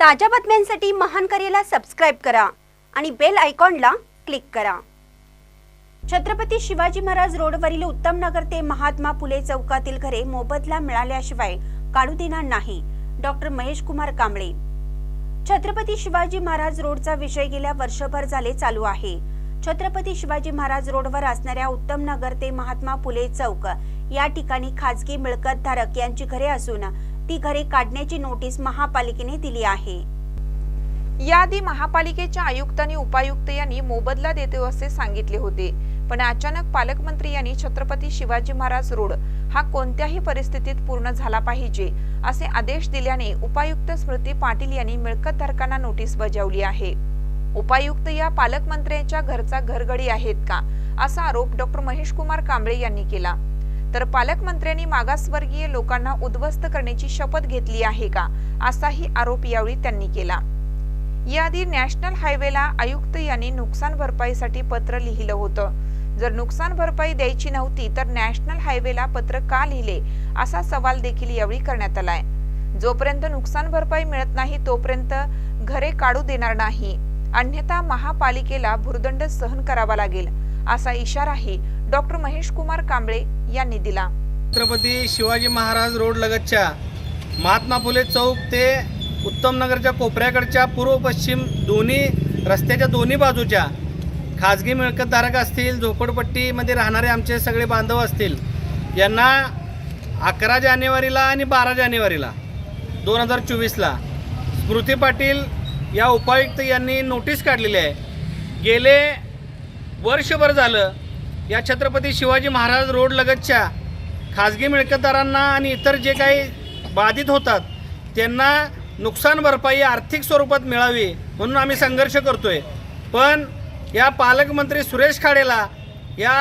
ताज्या बातम्यांसाठी महान करेला सबस्क्राईब करा आणि बेल आयकॉनला क्लिक करा. छत्रपती शिवाजी महाराज रोडवरील उत्तम नगर ते महात्मा फुले चौकातील घरे मोबदला मिळाल्याशिवाय काढू देणार नाही. डॉक्टर महेश कुमार कांबळे. छत्रपती शिवाजी महाराज रोडचा विषय गेल्या वर्षभर झाले चालू आहे. छत्रपती शिवाजी महाराज रोडवर असणाऱ्या उत्तम नगर ते महात्मा फुले चौक या ठिकाणी खाजगी मिळकत धारक यांची घरे असून ती घरे काढण्याची नोटीस महापालिकेने दिली आहे. याआधी महापालिकेच्या आयुक्त आणि उपायुक्त यांनी मोबदला देतो असे सांगितले होते. पण अचानक पालकमंत्री यांनी छत्रपती शिवाजी महाराज रोड हा कोणत्याही परिस्थितीत पूर्ण झाला पाहिजे असे आदेश दिल्याने उपायुक्त स्मृती पाटील यांनी मिळकतधारकांना नोटीस बजावली आहे. उपायुक्त या पालकमंत्र्यांच्या घरचा घरगडी आहेत का? असा आरोप डॉक्टर महेश कुमार कांबळे यांनी केला. तर पालकमंत्र्यांनी मागासवर्गीय लोकांना उद्ध्वस्त करण्याची शपथ घेतली आहे का असाही आरोप यावेळी त्यांनी केला. याआधी नॅशनल हायवेला आयुक्त यांनी नुकसान भरपाईसाठी पत्र लिहिलं होतं. जर नुकसान भरपाई द्यायची नव्हती तर नॅशनल हायवेला पत्र का लिहिले असा सवाल देखील यावेळी करण्यात आलाय. जोपर्यंत नुकसान भरपाई मिळत नाही तोपर्यंत घरे काढू देणार नाही. अन्यथा महापालिकेला भुर्दंड सहन करावा लागेल असा इशाराही डॉक्टर महेश कुमार कांबळे यांनी दिला. छत्रपती शिवाजी महाराज रोड लगतच्या महात्मा फुले चौक ते उत्तम नगरच्या कोपऱ्याकडच्या पूर्व पश्चिम दोन्ही रस्त्याच्या दोन्ही बाजूच्या खाजगी मिळकतधारक असतील झोपडपट्टीमध्ये राहणारे आमचे सगळे बांधव असतील यांना अकरा जानेवारीला आणि बारा जानेवारीला दोन हजार चोवीसला स्मृती पाटील या उपायुक्त यांनी नोटीस काढलेली आहे. गेले वर्षभर झालं या छत्रपती शिवाजी महाराज रोड लगतच्या खाजगी मिळकतदारांना आणि इतर जे काही बाधित होतात त्यांना नुकसान भरपाई आर्थिक स्वरूपात मिळावी म्हणून आम्ही संघर्ष करतो आहे पण या पालकमंत्री सुरेश खाडेला या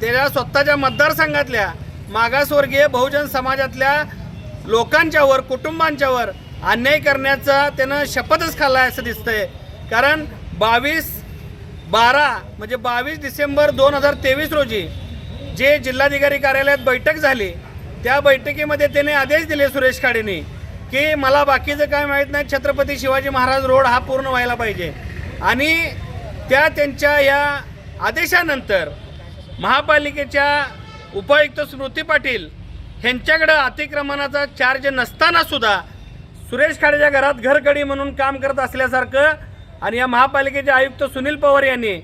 त्याच्या स्वतःच्या मतदारसंघातल्या मागासवर्गीय बहुजन समाजातल्या लोकांच्यावर कुटुंबांच्यावर अन्याय करण्याचा त्यानं शपथच खाल्ला आहे असं दिसतंय. कारण बावीस बारा म्हणजे बावीस डिसेंबर दोन हजार तेवीस रोजी जे जिल्हाधिकारी कार्यालयात बैठक झाली त्या बैठकीमध्ये त्याने आदेश दिले सुरेश खाडेने की मला बाकीचं काय माहीत नाही छत्रपती शिवाजी महाराज रोड हा पूर्ण व्हायला पाहिजे. आणि त्या त्यांच्या या आदेशानंतर महापालिकेच्या उपायुक्त स्मृती पाटील ह्यांच्याकडं अतिक्रमणाचा चार्ज नसताना सुद्धा सुरेश खाडेच्या घरात घरकडी म्हणून काम करत असल्यासारखं आणि या महापालिकेचे आयुक्त सुनील पवार यांनी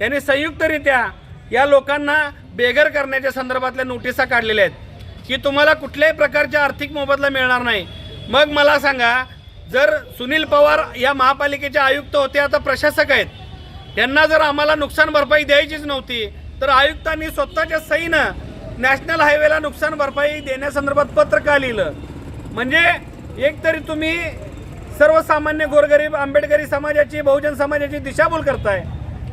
यांनी संयुक्तरित्या या लोकांना बेघर करण्याच्या संदर्भातल्या नोटिसा काढलेल्या आहेत की तुम्हाला कुठल्याही प्रकारच्या आर्थिक मोबदला मिळणार नाही. मग मला सांगा जर सुनील पवार या महापालिकेचे आयुक्त होते आता प्रशासक आहेत त्यांना जर आम्हाला नुकसान भरपाई द्यायचीच नव्हती तर आयुक्तांनी स्वतःच्या सहीनं नॅशनल हायवेला नुकसान भरपाई देण्यासंदर्भात पत्र का लिहिलं? म्हणजे एक तरी तुम्ही सर्वसामान्य गोरगरीब आंबेडकरी समाजाची बहुजन समाजाची दिशाभूल करताय.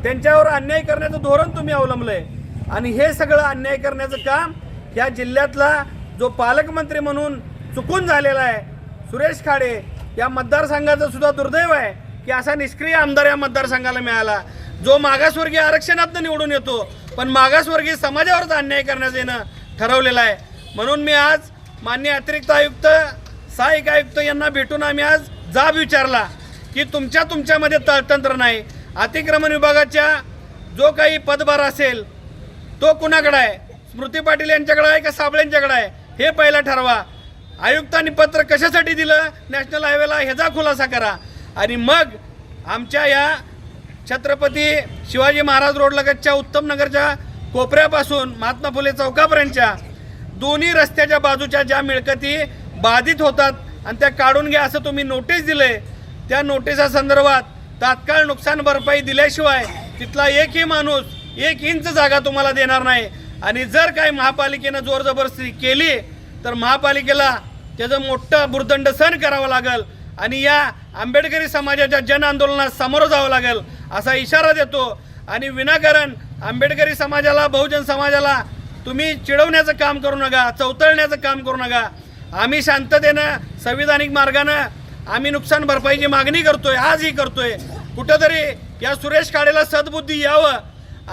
त्यांच्यावर अन्याय करण्याचं धोरण तुम्ही अवलंबलंय. आणि हे सगळं अन्याय करण्याचं काम या जिल्ह्यातला जो पालकमंत्री म्हणून चुकून झालेला आहे सुरेश खाडे या मतदारसंघाचं सुद्धा दुर्दैव आहे की असा निष्क्रिय आमदार या मतदारसंघाला मिळाला. जो मागासवर्गीय आरक्षणातनं निवडून येतो पण मागासवर्गीय समाजावरच अन्याय करण्यात येणं ठरवलेलं आहे. म्हणून मी आज मान्य अतिरिक्त आयुक्त सहाय्यक आयुक्त यांना भेटून आम्ही आज जाब विचारला की तुमच्या तुमच्यामध्ये तंत्र नाही. अतिक्रमण विभागाच्या जो काही पदभार असेल तो कुणाकडे आहे? स्मृती पाटील यांच्याकडे आहे का साबळेंच्याकडं आहे? हे पहिला ठरवा. आयुक्तांनी पत्र कशासाठी दिलं? नॅशनल हायवेला ह्याचा खुलासा करा. आणि मग आमच्या या छत्रपती शिवाजी महाराज रोडलगतच्या उत्तम नगरच्या कोपऱ्यापासून महात्मा फुले चौकापर्यंतच्या दोन्ही रस्त्याच्या बाजूच्या ज्या मिळकती बाधित होतात आणि त्या काढून घ्या असं तुम्ही नोटीस दिले त्या नोटिसा संदर्भात तात्काळ नुकसान भरपाई दिल्याशिवाय तिथला एकही माणूस एक इंच जागा तुम्हाला देणार नाही. आणि जर काही महापालिकेनं जोर जबरदस्ती केली तर महापालिकेला त्याचं मोठं भुर्दंड सहन करावं लागेल आणि या आंबेडकरी समाजाच्या जन आंदोलनात सामोरं जावं लागेल असा इशारा देतो. आणि विनाकारण आंबेडकरी समाजाला बहुजन समाजाला तुम्ही चिडवण्याचं काम करू नका चौतळण्याचं काम करू नका. आम्ही शांततेनं संविधानिक मार्गानं आम्ही नुकसान भरपाईची मागणी करतोय आजही करतोय. कुठंतरी या सुरेश खाडेला सद्बुद्धी यावं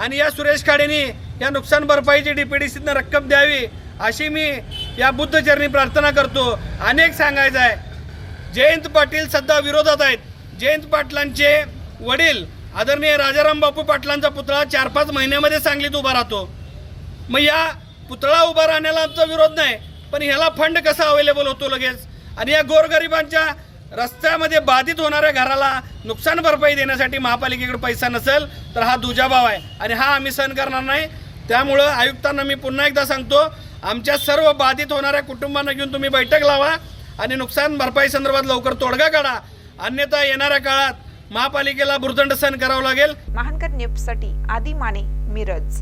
आणि या सुरेश खाडेनी या नुकसान भरपाईची डी पी डी डीपीडीसीतनं रक्कम द्यावी अशी मी या बुद्धचरणी प्रार्थना करतो. अनेक सांगायचं आहे. जयंत पाटील सध्या विरोधात आहेत. जयंत पाटलांचे वडील आदरणीय राजाराम बापू पाटलांचा पुतळा चार पाच महिन्यामध्ये सांगलीत उभा राहतो. मग या पुतळा उभा राहण्याला आमचा विरोध नाही. पण ह्याला फंड कसा अवेलेबल होतो लगेच? आणि या गोरगरिबांच्या रस्त्यामध्ये बाधित होणाऱ्या घराला नुकसान भरपाई देण्यासाठी महापालिकेकडे पैसा नसेल तर हा दुजाभाव आहे. आणि हा आम्ही सहन करणार नाही. त्यामुळं आयुक्तांना मी पुन्हा एकदा सांगतो आमच्या सर्व बाधित होणाऱ्या कुटुंबांना घेऊन तुम्ही बैठक लावा आणि नुकसान भरपाई संदर्भात लवकर तोडगा काढा. अन्यथा येणाऱ्या काळात महापालिकेला भुर्दंड सहन करावं लागेल. महानकर न्यूजसाठी आदी माने मिरज.